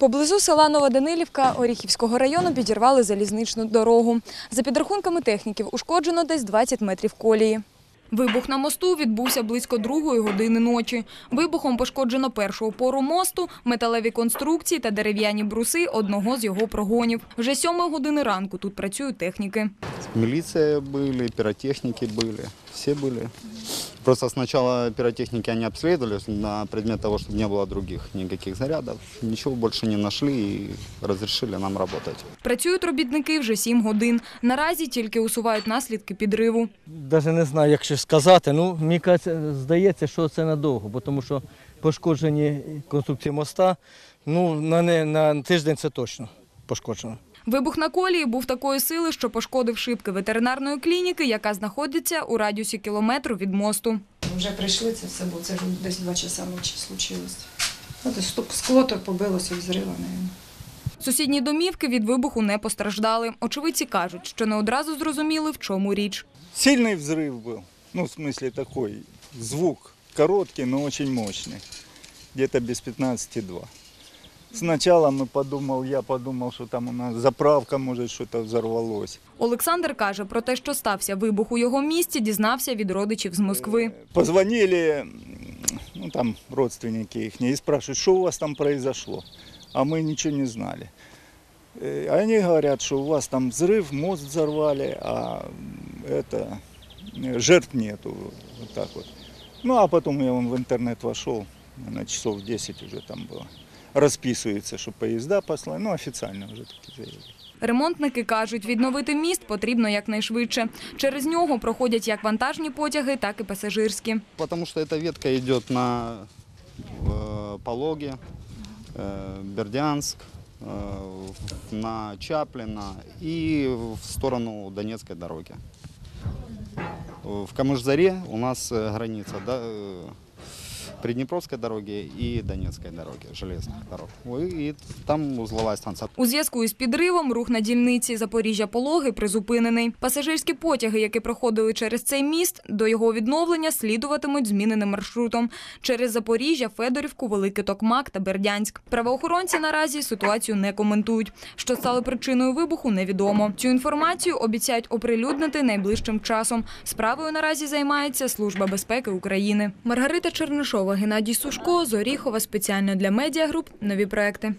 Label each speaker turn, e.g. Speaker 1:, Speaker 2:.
Speaker 1: Поблизу села Новоданилівка Оріхівського району підірвали залізничну дорогу. За підрахунками техніків, ушкоджено десь 20 метрів колії. Вибух на мосту відбувся близько другої години ночі. Вибухом пошкоджено першу опору мосту, металеві конструкції та дерев'яні бруси одного з його прогонів. Вже сьомої години ранку тут працюють техніки.
Speaker 2: Милиция были, пиротехники были, все были. Просто сначала пиротехники они обследовали на предмет того, чтобы не было других никаких зарядов. Ничего больше не нашли и разрешили нам работать.
Speaker 1: Працюють робітники вже сім годин. Наразі тільки усувають наслідки підриву.
Speaker 3: Навіть не знаю, як ще сказати. Ну, мені здається, що це надовго, бо тому що пошкоджені конструкції моста, ну, на, не, на тиждень це точно пошкоджено.
Speaker 1: Вибух на колії був такої сили, що пошкодив шибки ветеринарної клініки, яка знаходиться у радіусі кілометру від мосту.
Speaker 4: Вже прийшли це все, бо це ж десь два часа ночі случилось. От і стоп- скло то побилося від зрива, мабуть.
Speaker 1: Сусідні домівки від вибуху не постраждали. Очевидці кажуть, що не одразу зрозуміли, в чому річ.
Speaker 5: Сильный взрыв был. Ну, в смысле такой. Звук короткий, но очень мощный. Где-то без 15,2. Сначала мы подумал, я подумал, что там у нас заправка, может, что-то взорвалось.
Speaker 1: Олександр каже, про те, що стався вибух у його місті, дізнався від родичів з Москви.
Speaker 5: Позвонили, м, ну, там родственники их, и спрашивают, что у вас там произошло. А мы ничего не знали. Э, Они говорят, что у вас там взрыв, мост взорвали, а м, это э, жертв нету. Вот так вот. Ну а потом я вон в интернет вошел, на часов 10 уже там было. Расписывается, что поезда послали, ну официально уже таки заявили.
Speaker 1: Ремонтники кажуть, відновити міст потрібно якнайшвидше. Через нього проходять як вантажні потяги, так і пасажирські.
Speaker 2: Потому что эта ветка идет на э, Пологе, э, Бердянск, э, на Чаплина и в сторону Донецкой дороги. В Камыш-Заре у нас э, граница да, Приднепровской дороги и Донецкой дороги, железных дорог. И там узловая станция.
Speaker 1: У зв'язку із підривом рух на дільниці Запоріжжя-Пологи призупинений. Пасажирські потяги, які проходили через цей міст, до його відновлення слідуватимуть зміненим маршрутом через Запоріжжя, Федорівку, Великий Токмак та Бердянськ. Правоохоронці наразі ситуацію не коментують. Що стало причиною вибуху, невідомо. Цю інформацію обіцяють оприлюднити найближчим часом. Справою наразі займається Служба безпеки України. Маргарита Чернишова, Геннадій Сушко, Зоріхова спеціально для медіагруп. Нові проекти.